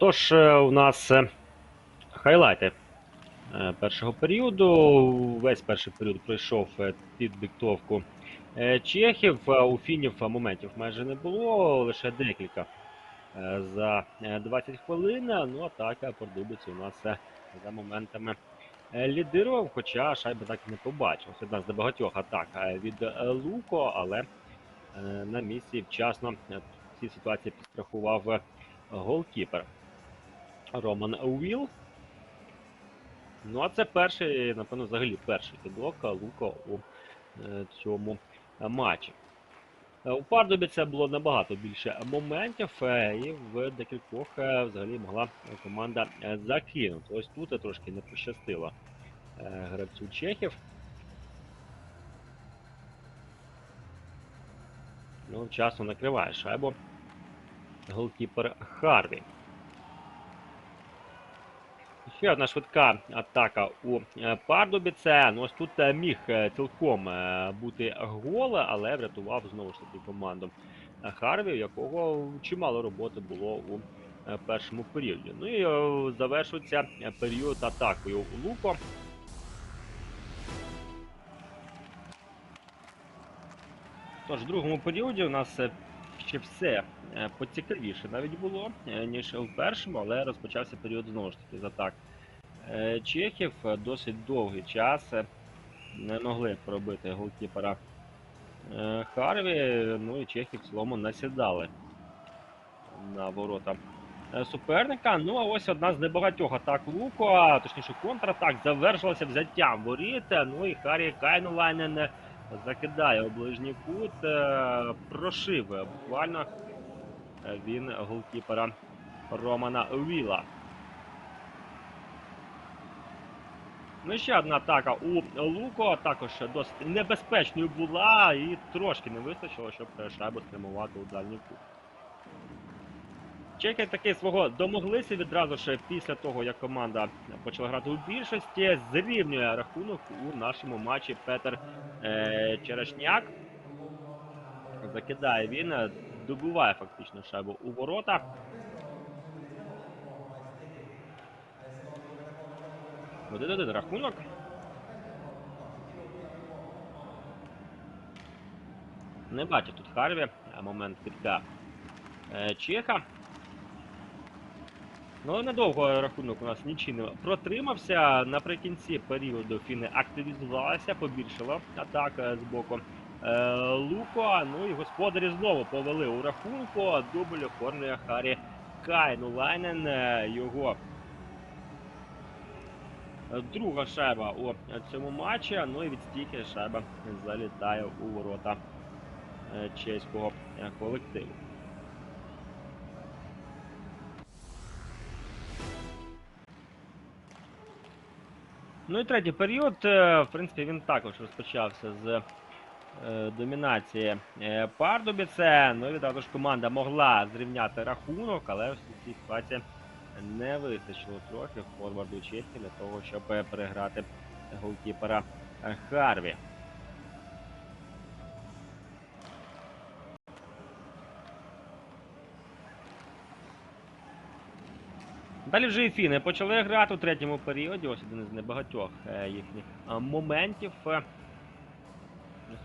Отож, е, у нас е, хайлайти е, першого періоду. Весь перший період пройшов під диктовку чехів. У фінів моментів майже не було, лише декілька за е, 20 хвилин. Ну, атака Пордубиці у нас за моментами лідирував, хоча шайби так і не побачив. Це одна з небагатьох атак від Луко, але на місці вчасно ці ситуації підстрахував голкіпер. Роман Уіл. Ну, а це перший, напевно, взагалі перший кидок Луко у е, цьому матчі. Е, У Пардубі це було набагато більше моментів, е, і в декількох взагалі могла команда закинути. Ось тут трошки не пощастило гравцю чехів. Ну, вчасно накриває шайбу голкіпер Харві. Ще одна швидка атака у е, Пардубіце. Ну ось тут е, міг е, цілком бути гол, але врятував знову ж таки команду Харві, у якого чимало роботи було у першому періоді. Ну і завершується період атакою у Луко. Тож, в другому періоді у нас е, ще все е, поцікавіше навіть було, е, ніж в першому, але розпочався період знову ж таки з атак е, чехів. Досить довгий час не могли пробити голкіпера Харві. Ну і чехи в цілому насідали на ворота суперника. Ну а ось одна з небагатьох атак Луко, точніше контратак, завершилася взяттям воріт. Ну і Харі Кайнолайнен закидає у ближній кут, е, прошив буквально е, він голкіпера Романа Віла. Ну ще одна атака у Луко, також досить небезпечною була і трошки не вистачило, щоб е, шайбу спрямувати у дальній кут. Чеки таки свого домоглися відразу ж після того, як команда почала грати у більшості. Зрівнює рахунок у нашому матчі Петер е, Черешняк. Закидає він, добиває фактично шайбу у ворота. Один-один рахунок. Не бачить тут Харві. Момент кидка е, Чеха. Ну, але недовго рахунок у нас нічим протримався. Наприкінці періоду фіни активізувалися, побільшила атака з боку е, Луко. Ну і господарі знову повели у рахунку. Дубль оформлює Харі Кайнулайнен. Е, Його друга шайба у цьому матчі. Ну і від стійки шайба залітає у ворота е, чеського колективу. Ну і третій період, е, в принципі, він також розпочався з е, домінації е, Пардубіце. Ну і відразу ж команда могла зрівняти рахунок, але в цій ситуації не вистачило трохи форварду честі для того, щоб переграти голкіпера Харві. Далі вже і фіни почали грати у третьому періоді. Ось один із небагатьох е, їхніх моментів. Е,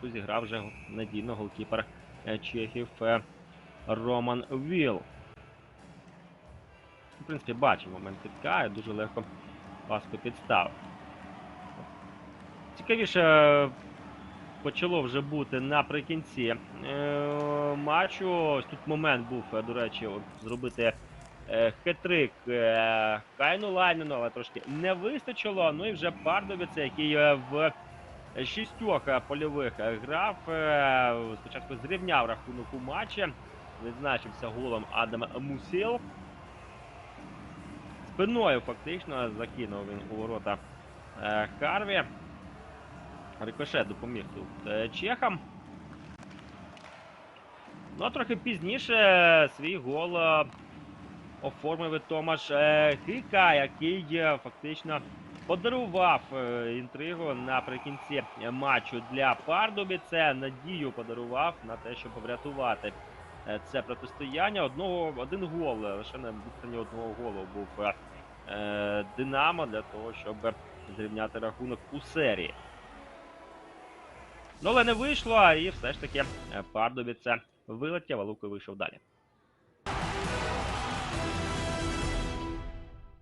зіграв вже надійно голкіпер е, чехів Роман Віл. В принципі, бачив момент і дуже легко паску підстав. Цікавіше почало вже бути наприкінці матчу. Ось тут момент був, до речі, зробити хитрик е, Кайну Лайнену, але трошки не вистачило. Ну і вже Пардовіце, який е, в шістьох е, польових е, грав, е, спочатку зрівняв рахунок у матчі, відзначився голом Адам Мусіл. Спиною фактично закинув він у ворота е, Харві. Рикошет допоміг тут е, чехам. Ну а трохи пізніше свій гол е, оформив Томаш е, Хика, який е, фактично подарував е, інтригу наприкінці матчу для Пардубі. Це надію подарував на те, щоб врятувати е, це протистояння. Одного один гол, е, лише на відстані одного голу був е, е, Динамо для того, щоб зрівняти рахунок у серії. Ну, але не вийшло, і все ж таки е, Пардубіце вилетів, а Луко вийшов далі.